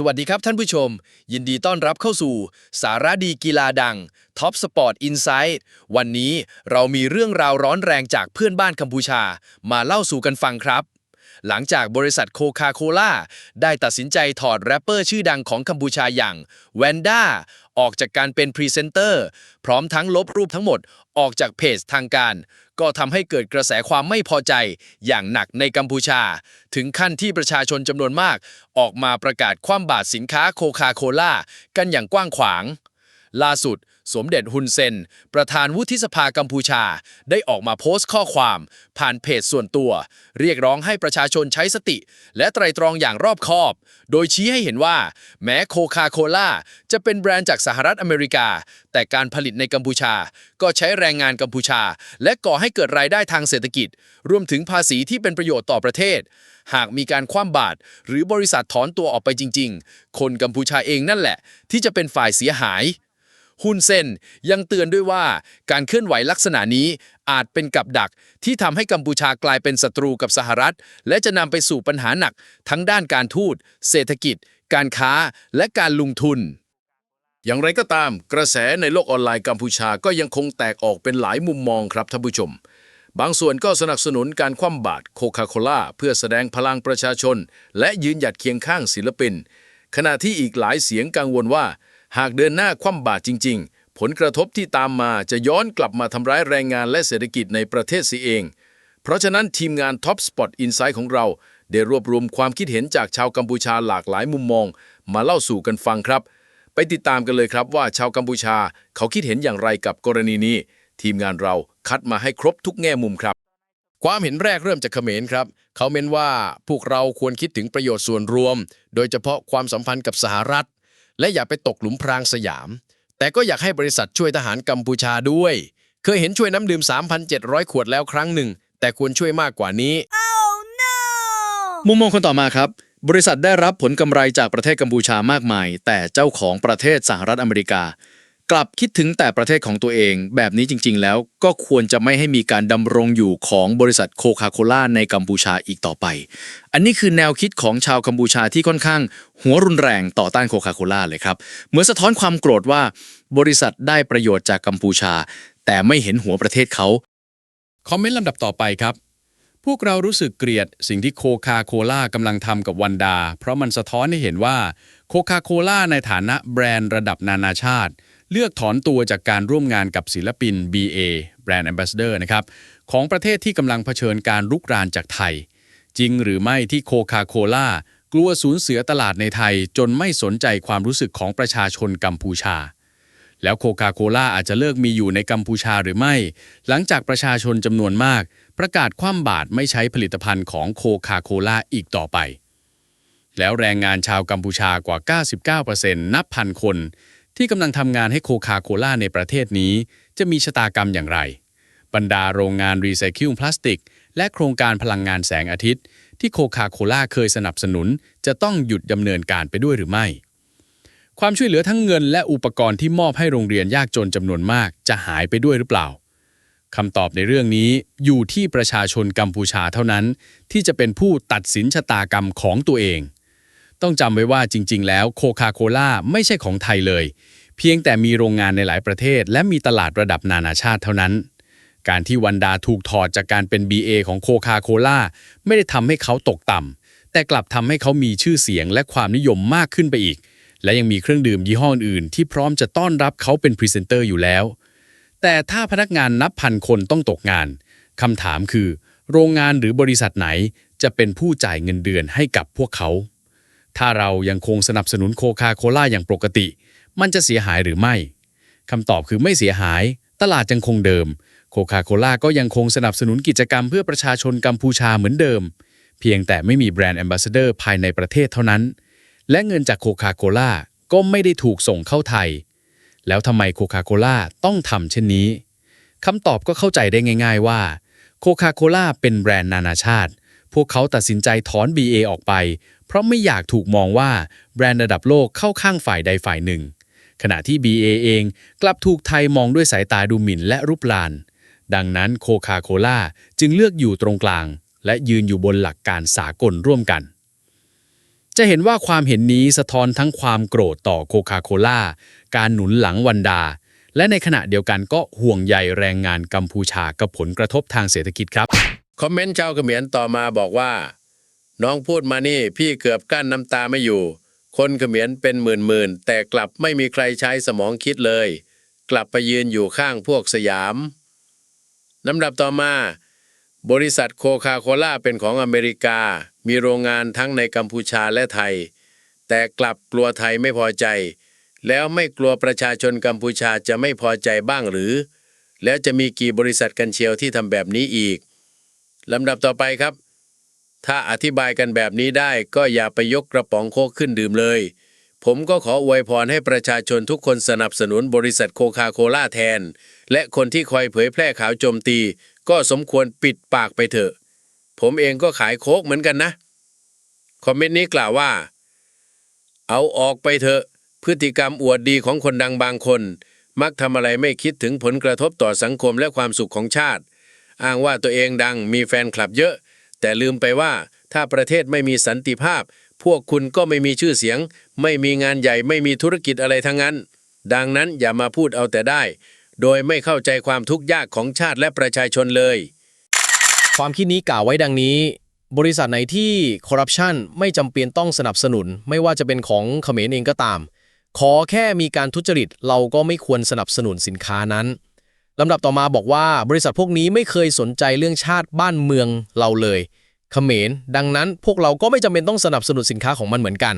สวัสดีครับท่านผู้ชม ยินดีต้อนรับเข้าสู่ สาระดีกีฬาดัง Top Sport Insight วันนี้เรามีเรื่องราวร้อนแรงจากเพื่อนบ้านกัมพูชา มาเล่าสู่กันฟังครับ หลังจากบริษัทโคคาโคล่าได้ตัดสินใจถอดแรปเปอร์ชื่อดังของกัมพูชาอย่างแวนด้าออกจากการเป็นพรีเซนเตอร์ พร้อมทั้งลบรูปทั้งหมดออกจากเพจทางการ ก็ทำให้เกิดกระแสความไม่พอใจอย่างหนักในกัมพูชา ถึงขั้นที่ประชาชนจำนวนมาก ออกมาประกาศคว่ำบาตรสินค้าโคคาโคล่ากันอย่างกว้างขวาง ล่าสุด สมเด็จฮุนเซน ประธานวุฒิสภากัมพูชา ได้ออกมาโพสต์ข้อความ ผ่านเพจส่วนตัว เรียกร้องให้ประชาชนใช้สติ และไตรตรองอย่างรอบคอบ โดยชี้ให้เห็นว่า แม้โคคาโคล่าจะเป็นแบรนด์จากสหรัฐอเมริกา แต่การผลิตในกัมพูชา ก็ใช้แรงงานกัมพูชา และก่อให้เกิดรายได้ทางเศรษฐกิจ รวมถึงภาษีที่เป็นประโยชน์ต่อประเทศ หากมีการคว่ำบาตรหรือบริษัทถอนตัวออกไปจริง ๆ คนกัมพูชาเองนั่นแหละ ที่จะเป็นฝ่ายเสียหาย ฮุนเซนยังเตือนด้วยว่าการเคลื่อนไหวลักษณะนี้อาจเป็นกับดักที่ทำให้กัมพูชากลายเป็นศัตรูกับสหรัฐ และจะนำไปสู่ปัญหาหนัก ทั้งด้านการทูต เศรษฐกิจ การค้า และการลงทุน อย่างไรก็ตาม กระแสในโลกออนไลน์กัมพูชาก็ยังคงแตกออกเป็นหลายมุมมองครับท่านผู้ชม บางส่วนก็สนับสนุนการคว่ำบาตรโคคาโคล่าเพื่อแสดงพลังประชาชน และยืนหยัดเคียงข้างศิลปิน ขณะที่อีกหลายเสียงกังวลว่า หากเดินหน้าคว่ำบาตรจริง ๆ ผลกระทบที่ตามมาจะย้อนกลับมาทำร้ายแรงงานและเศรษฐกิจในประเทศเสียเอง เพราะฉะนั้นทีมงาน Top Spot Insight ของเรา ได้รวบรวมความคิดเห็นจากชาวกัมพูชาหลากหลายมุมมอง มาเล่าสู่กันฟังครับ ไปติดตามกันเลยครับว่าชาวกัมพูชาเขาคิดเห็นอย่างไรกับกรณีนี้ ทีมงานเราคัดมาให้ครบทุกแง่มุมครับความเห็นแรกเริ่มจากเขมรครับ เขาเม้นว่าพวกเราควรคิดถึงประโยชน์ส่วนรวม โดยเฉพาะความสัมพันธ์กับสหรัฐ และอย่าไปตกหลุมพรางสยาม แต่ก็อยากให้บริษัทช่วยทหารกัมพูชาด้วย เคยเห็นช่วยน้ำดื่ม 3,700 ขวดแล้วครั้งหนึ่ง แต่ควรช่วยมากกว่านี้มุมมองคนต่อมาครับ บริษัทได้รับผลกำไรจากประเทศกัมพูชามากมาย แต่เจ้าของประเทศสหรัฐอเมริกา กลับคิดถึงแต่ประเทศของตัวเอง แบบนี้จริง ๆ แล้วก็ควรจะไม่ให้มีการดำรงอยู่ของบริษัทโคคาโคล่าในกัมพูชาอีกต่อไป อันนี้คือแนวคิดของชาวกัมพูชาที่ค่อนข้าง หัวรุนแรงต่อต้านโคคาโคล่าเลยครับ เหมือนสะท้อนความโกรธว่า บริษัทได้ประโยชน์จากกัมพูชา แต่ไม่เห็นหัวประเทศเขา คอมเมนต์ลำดับต่อไปครับ พวกเรารู้สึกเกลียดสิ่งที่โคคาโคล่ากำลังทำกับวันดา เพราะมันสะท้อนให้เห็นว่าโคคาโคล่าในฐานะแบรนด์ระดับนานาชาติ เลือกถอนตัวจากการร่วมงานกับศิลปิน BA Brand Ambassador นะครับของประเทศที่กำลังเผชิญการลุกรานจากไทย จริงหรือไม่ที่โคคาโคล่ากลัวสูญเสียตลาดในไทยจนไม่สนใจความรู้สึกของประชาชนกัมพูชา แล้วโคคาโคล่าอาจจะเลิกมีอยู่ในกัมพูชาหรือไม่ หลังจากประชาชนจำนวนมาก ประกาศคว่ำบาตรไม่ใช้ผลิตภัณฑ์ของโคคาโคล่าอีกต่อไป แล้วแรงงานชาวกัมพูชากว่า 99%นับพันคน ที่กำลังทำงานให้โคคาโคล่าในประเทศนี้ จะมีชะตากรรมอย่างไร บรรดาโรงงานรีไซเคิลพลาสติก และโครงการพลังงานแสงอาทิตย์ ที่โคคาโคล่าเคยสนับสนุน จะต้องหยุดดำเนินการไปด้วยหรือไม่ ความช่วยเหลือทั้งเงินและอุปกรณ์ที่มอบให้โรงเรียนยากจนจำนวนมาก จะหายไปด้วยหรือเปล่าคำตอบในเรื่องนี้อยู่ที่ประชาชนกัมพูชาเท่านั้น ที่จะเป็นผู้ตัดสินชะตากรรมของตัวเอง ต้องจำไว้ว่าจริง ๆ แล้วโคคาโคล่าไม่ใช่ของไทยเลย เพียงแต่มีโรงงานในหลายประเทศ และมีตลาดระดับนานาชาติเท่านั้น การที่วันดาถูกถอดจากการเป็น BA ของโคคาโคล่าไม่ได้ทำให้เขาตกต่ำแต่กลับทำให้เขามีชื่อเสียงและความนิยมมากขึ้นไปอีก และยังมีเครื่องดื่มยี่ห้ออื่นที่พร้อมจะต้อนรับเขาเป็นพรีเซนเตอร์อยู่แล้ว แต่ถ้าพนักงานนับพันคนต้องตกงานคำถามคือ โรงงานหรือบริษัทไหนจะเป็นผู้จ่ายเงินเดือนให้กับพวกเขา ถ้าเรายังคงสนับสนุนโคคาโคล่าอย่างปกติ มันจะเสียหายหรือไม่คำตอบคือไม่เสียหาย ตลาดยังคงเดิม โคคาโคล่าก็ยังคงสนับสนุนกิจกรรมเพื่อประชาชนกัมพูชาเหมือนเดิม เพียงแต่ไม่มีแบรนด์แอมบาสเดอร์ภายในประเทศเท่านั้น และเงินจากโคคาโคล่าก็ไม่ได้ถูกส่งเข้าไทย แล้วทำไมโคคาโคล่าต้องทำเช่นนี้คำตอบก็เข้าใจได้ง่าย ๆว่าโคคาโคล่าเป็นแบรนด์นานาชาติ พวกเขาตัดสินใจถอน BA ออกไป เพราะไม่อยากถูกมองว่าแบรนด์ระดับโลกเข้าข้างฝ่ายใดฝ่ายหนึ่ง ขณะที่ BA เองกลับถูกไทยมองด้วยสายตาดูหมิ่นและรุปลาน ดังนั้นโคคาโคล่าจึงเลือกอยู่ตรงกลาง และยืนอยู่บนหลักการสากลร่วมกัน จะเห็นว่าความเห็นนี้สะท้อนทั้งความโกรธต่อโคคาโคล่าการหนุนหลังวันดา และในขณะเดียวกันก็ห่วงใยแรงงานกัมพูชากับผลกระทบทางเศรษฐกิจครับ คอมเมนต์ชาวเขมรต่อมาบอกว่า น้องพูดมานี่พี่เกือบกั้นน้ำตาไม่อยู่ คนเขมรเป็นหมื่นๆแต่กลับไม่มีใครใช้สมองคิดเลย กลับไปยืนอยู่ข้างพวกสยามลำดับต่อมา บริษัทโคคาโคล่าเป็นของอเมริกา มีโรงงานทั้งในกัมพูชาและไทย แต่กลับกลัวไทยไม่พอใจ แล้วไม่กลัวประชาชนกัมพูชาจะไม่พอใจบ้างหรือ แล้วจะมีกี่บริษัทกันเชียวที่ทำแบบนี้อีกลำดับต่อไปครับ ถ้าอธิบายกันแบบนี้ได้ก็อย่าไปยกกระป๋องโคกขึ้นดื่มเลย ผมก็ขออวยพรให้ประชาชนทุกคนสนับสนุนบริษัทโคคาโคล่าแทน และคนที่คอยเผยแพร่ข่าวโจมตี ก็สมควรปิดปากไปเถอะ ผมเองก็ขายโคกเหมือนกันนะ คอมเมนต์นี้กล่าวว่า เอาออกไปเถอะ พฤติกรรมอวดดีของคนดังบางคน มักทำอะไรไม่คิดถึงผลกระทบต่อสังคมและความสุขของชาติ อ้างว่าตัวเองดังมีแฟนคลับเยอะ แต่ลืมไปว่าถ้าประเทศไม่มีสันติภาพ พวกคุณก็ไม่มีชื่อเสียง ไม่มีงานใหญ่ไม่มีธุรกิจอะไรทั้งนั้น ดังนั้นอย่ามาพูดเอาแต่ได้ โดยไม่เข้าใจความทุกข์ยากของชาติและประชาชนเลย ความคิดนี้กล่าวไว้ดังนี้ บริษัทไหนที่คอร์รัปชันไม่จำเป็นต้องสนับสนุน ไม่ว่าจะเป็นของเขมรเองก็ตาม ขอแค่มีการทุจริตเราก็ไม่ควรสนับสนุนสินค้านั้น ลำดับต่อมาบอกว่าบริษัทพวกนี้ไม่เคยสนใจเรื่องชาติบ้านเมืองเราเลยเขมร ดังนั้นพวกเราก็ไม่จำเป็นต้องสนับสนุนสินค้าของมันเหมือนกัน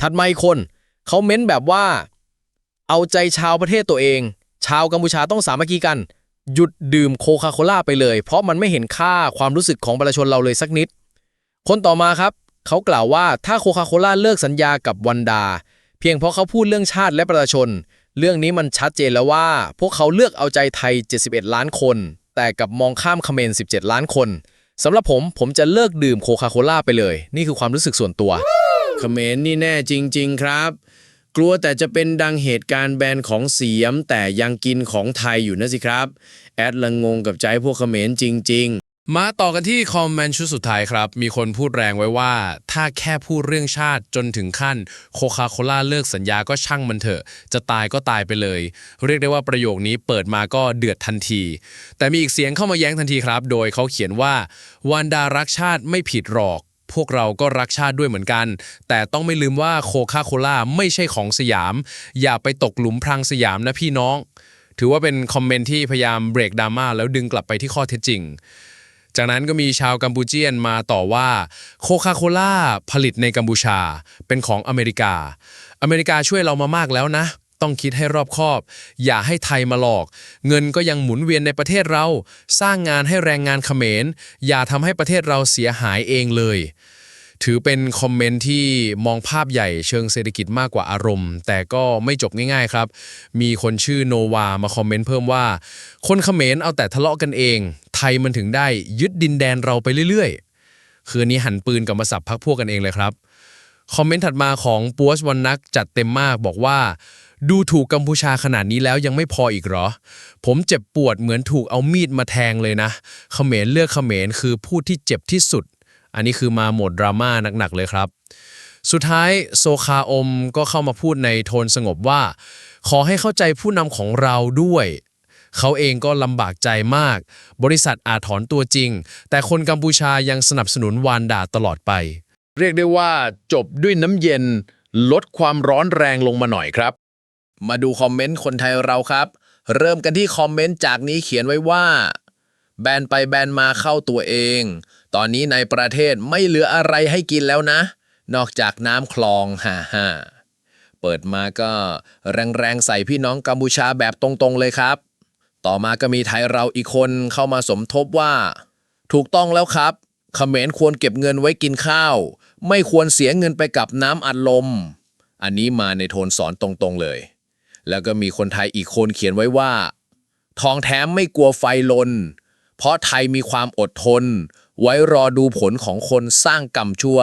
ถัดมาอีกคนเขาเม้นแบบว่า เอาใจชาวประเทศตัวเอง ชาวกัมพูชาต้องสามัคคีกัน หยุดดื่มโคคาโคล่าไปเลย เพราะมันไม่เห็นค่าความรู้สึกของประชาชนเราเลยสักนิด คนต่อมาครับ เขากล่าวว่าถ้าโคคาโคล่าเลิกสัญญากับวันดา เพียงเพราะเขาพูดเรื่องชาติและประชาชน เรื่องนี้มันชัดเจนแล้วว่า พวกเขาเลือกเอาใจไทย 71 ล้านคน แต่กับมองข้ามเขมร17 ล้านคนสำหรับผมผมจะเลิกดื่มโคคาโคล่าไปเลย นี่คือความรู้สึกส่วนตัวเขมรนี่แน่จริง ๆ ครับ กลัวแต่จะเป็นดังเหตุการณ์แบนของเสียม แต่ยังกินของไทยอยู่นะสิครับ แอดละงงกับใจพวกเขมรจริง ๆ มาต่อกันที่คอมเมนต์ชุดสุดท้ายครับ มีคนพูดแรงไว้ว่า ถ้าแค่พูดเรื่องชาติจนถึงขั้นโคคาโคล่าเลิกสัญญาก็ช่างมันเถอะ จะตายก็ตายไปเลย เรียกได้ว่าประโยคนี้เปิดมาก็เดือดทันที แต่มีอีกเสียงเข้ามาแย้งทันทีครับ โดยเขาเขียนว่าวันดารักชาติไม่ผิดหรอกพวกเราก็รักชาติด้วยเหมือนกัน แต่ต้องไม่ลืมว่าโคคาโคล่าไม่ใช่ของสยาม อย่าไปตกหลุมพรางสยามนะพี่น้อง ถือว่าเป็นคอมเมนต์ที่พยายามเบรกดราม่าแล้วดึงกลับไปที่ข้อเท็จจริง จากนั้นก็มีชาวกัมพูเจียนมาต่อว่าโคคาโคล่าผลิตในกัมพูชา เป็นของอเมริกา อเมริกาช่วยเรามามากแล้วนะ ต้องคิดให้รอบคอบ อย่าให้ไทยมาหลอก เงินก็ยังหมุนเวียนในประเทศเรา สร้างงานให้แรงงานเขมร อย่าทำให้ประเทศเราเสียหายเองเลย ถือเป็นคอมเมนต์ที่มองภาพใหญ่เชิงเศรษฐกิจมากกว่าอารมณ์ แต่ก็ไม่จบง่ายๆครับ มีคนชื่อโนวามาคอมเมนต์เพิ่มว่า คนเขมรเอาแต่ทะเลาะกันเอง ไทยมันถึงได้ยึดดินแดนเราไปเรื่อยๆ คืนนี้หันปืนกับมาสับพักพวกกันเองเลยครับ คอมเมนต์ถัดมาของปัวสวันนักจัดเต็มมากบอกว่า ดูถูกกัมพูชาขนาดนี้แล้วยังไม่พออีกเหรอ ผมเจ็บปวดเหมือนถูกเอามีดมาแทงเลยนะ เขมรเลือกเขมรคือผู้ที่เจ็บที่สุด อันนี้คือมาโหมดดราม่าหนักๆเลยครับ สุดท้ายโซคาอมก็เข้ามาพูดในโทนสงบว่า ขอให้เข้าใจผู้นำของเราด้วย เขาเองก็ลำบากใจมาก บริษัทอาจถอนตัวจริง แต่คนกัมพูชายังสนับสนุนวานดาตลอดไป เรียกได้ว่าจบด้วยน้ำเย็น ลดความร้อนแรงลงมาหน่อยครับ มาดูคอมเมนต์คนไทยเราครับ เริ่มกันที่คอมเมนต์จากนี้เขียนไว้ว่า แบนไปแบนมาเข้าตัวเอง ตอนนี้ในประเทศไม่เหลืออะไรให้กินแล้วนะ นอกจากน้ำคลองฮ่าฮ่าเปิดมาก็แรงๆใส่พี่น้องกัมพูชาแบบตรงๆเลยครับ ต่อมาก็มีไทยเราอีกคนเข้ามาสมทบว่า ถูกต้องแล้วครับเขมรควรเก็บเงินไว้กินข้าว ไม่ควรเสียเงินไปกับน้ำอัดลม อันนี้มาในโทนสอนตรงๆเลย แล้วก็มีคนไทยอีกคนเขียนไว้ว่า ทองแท้ไม่กลัวไฟลน เพราะไทยมีความอดทน ไว้รอดูผลของคนสร้างกรรมชั่ว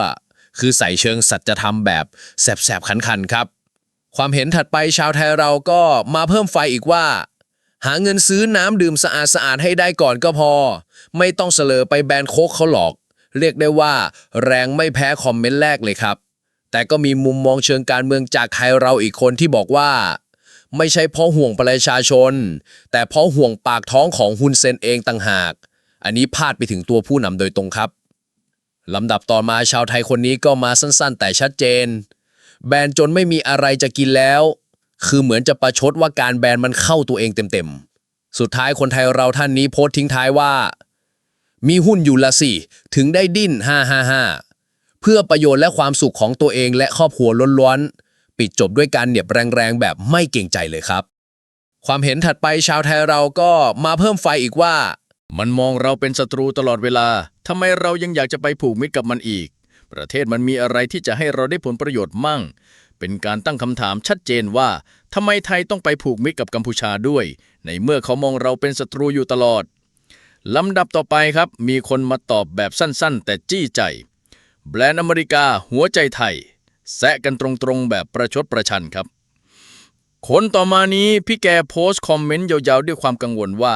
คือใส่เชิงสัจธรรมแบบแสบๆคันๆ ครับ ความเห็นถัดไปชาวไทยเราก็มาเพิ่มไฟอีกว่า หาเงินซื้อน้ำดื่มสะอาดๆ ให้ได้ก่อนก็พอ ไม่ต้องเสลอไปแบนโคกเขาหรอก เรียกได้ว่า แรงไม่แพ้คอมเมนต์แรกเลยครับ แต่ก็มีมุมมองเชิงการเมืองจากใครเราอีกคนที่บอกว่า ไม่ใช่เพราะห่วงประชาชน แต่เพราะห่วงปากท้องของฮุนเซนเองต่างหาก อันนี้พาดไปถึงตัวผู้นำโดยตรงครับลำดับต่อมาชาวไทยคนนี้ก็มาสั้นๆ แต่ชัดเจน แบนจนไม่มีอะไรจะกินแล้ว คือเหมือนจะประชดว่าการแบนมันเข้าตัวเองเต็มๆ สุดท้ายคนไทยเราท่านนี้โพสต์ทิ้งท้ายว่า มีหุ้นอยู่ละสิ ถึงได้ดิ้น 555 เพื่อประโยชน์และความสุขของตัวเองและครอบครัวล้วนๆ ปิดจบด้วยการเหนียบแรงๆ แบบไม่เกรงใจเลยครับ ความเห็นถัดไปชาวไทยเราก็มาเพิ่มไฟอีกว่า มันมองเราเป็นศัตรูตลอดเวลาทำไมเรายังอยากจะไปผูกมิตรกับมันอีก ประเทศมันมีอะไรที่จะให้เราได้ผลประโยชน์มั่ง เป็นการตั้งคำถามชัดเจนว่าทำไมไทยต้องไปผูกมิตรกับกัมพูชาด้วย ในเมื่อเขามองเราเป็นศัตรูอยู่ตลอดลำดับต่อไปครับ มีคนมาตอบแบบสั้นๆ แต่จี้ใจ แบรนด์อเมริกาหัวใจไทย แซะกันตรงๆแบบประชดประชันครับ คนต่อมานี้พี่แกโพสต์คอมเมนต์ยาวๆ ด้วยความกังวลว่า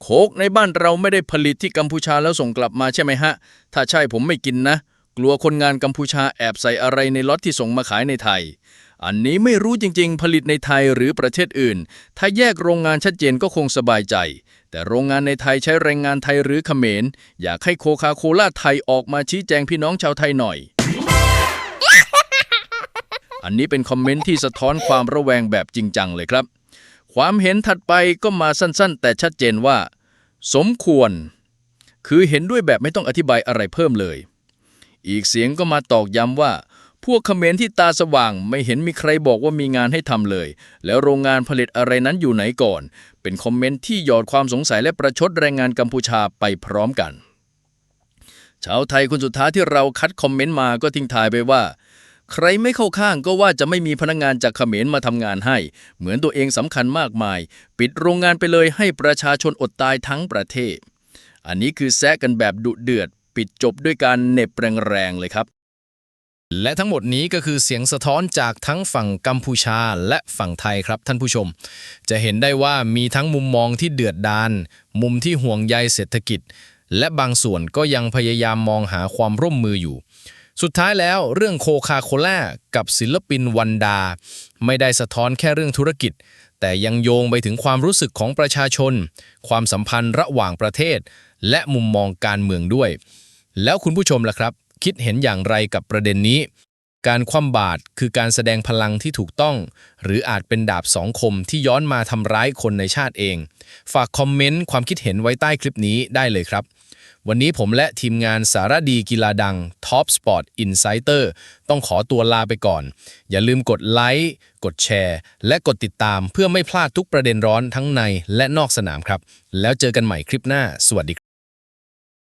โคกในบ้านเราไม่ได้ผลิตที่กัมพูชาแล้วส่งกลับมาใช่ไหมฮะ ถ้าใช่ผมไม่กินนะ กลัวคนงานกัมพูชาแอบใส่อะไรในล็อตที่ส่งมาขายในไทย อันนี้ไม่รู้จริงๆ ผลิตในไทยหรือประเทศอื่น ถ้าแยกโรงงานชัดเจนก็คงสบายใจแต่โรงงานในไทยใช้แรงงานไทยหรือเขมร อยากให้โคคาโคล่าไทยออกมาชี้แจงพี่น้องชาวไทยหน่อย อันนี้เป็นคอมเมนต์ที่สะท้อนความระแวงแบบจริงจังเลยครับ ความเห็นถัดไปก็มาสั้นๆ แต่ชัดเจนว่า สมควร คือเห็นด้วยแบบไม่ต้องอธิบายอะไรเพิ่มเลย อีกเสียงก็มาตอกย้ำว่า พวกเขมรที่ตาสว่างไม่เห็นมีใครบอกว่ามีงานให้ทำเลย แล้วโรงงานผลิตอะไรนั้นอยู่ไหนก่อน เป็นคอมเมนต์ที่หยอดความสงสัยและประชดแรงงานกัมพูชาไปพร้อมกันชาวไทยคนสุดท้ายที่เราคัดคอมเมนต์มาก็ทิ้งทายไปว่า ใครไม่เข้าข้างก็ว่าจะไม่มีพนักงานจากเขมรมาทำงานให้ เหมือนตัวเองสำคัญมากมาย ปิดโรงงานไปเลยให้ประชาชนอดตายทั้งประเทศ อันนี้คือแซะกันแบบดุเดือด ปิดจบด้วยการเน็บแรงๆเลยครับ และทั้งหมดนี้ก็คือเสียงสะท้อนจากทั้งฝั่งกัมพูชาและฝั่งไทยครับท่านผู้ชม จะเห็นได้ว่ามีทั้งมุมมองที่เดือดดาลมุมที่ห่วงใยเศรษฐกิจ และบางส่วนก็ยังพยายามมองหาความร่วมมืออยู่ สุดท้ายแล้วเรื่องโคคาโคล่ากับศิลปินวันดา ไม่ได้สะท้อนแค่เรื่องธุรกิจ แต่ยังโยงไปถึงความรู้สึกของประชาชน ความสัมพันธ์ระหว่างประเทศ และมุมมองการเมืองด้วย แล้วคุณผู้ชมล่ะครับ คิดเห็นอย่างไรกับประเด็นนี้ การคว่ำบาตรคือการแสดงพลังที่ถูกต้อง หรืออาจเป็นดาบสองคมที่ย้อนมาทำร้ายคนในชาติเอง ฝากคอมเมนต์ความคิดเห็นไว้ใต้คลิปนี้ได้เลยครับ วันนี้ผมและทีมงานสารดีกีฬาดัง Top Sport Insider ต้องขอตัวลาไปก่อน อย่าลืมกดไลค์ กดแชร์ และกดติดตามเพื่อไม่พลาดทุกประเด็นร้อนทั้งในและนอกสนามครับ แล้วเจอกันใหม่คลิปหน้า สวัสดีครับ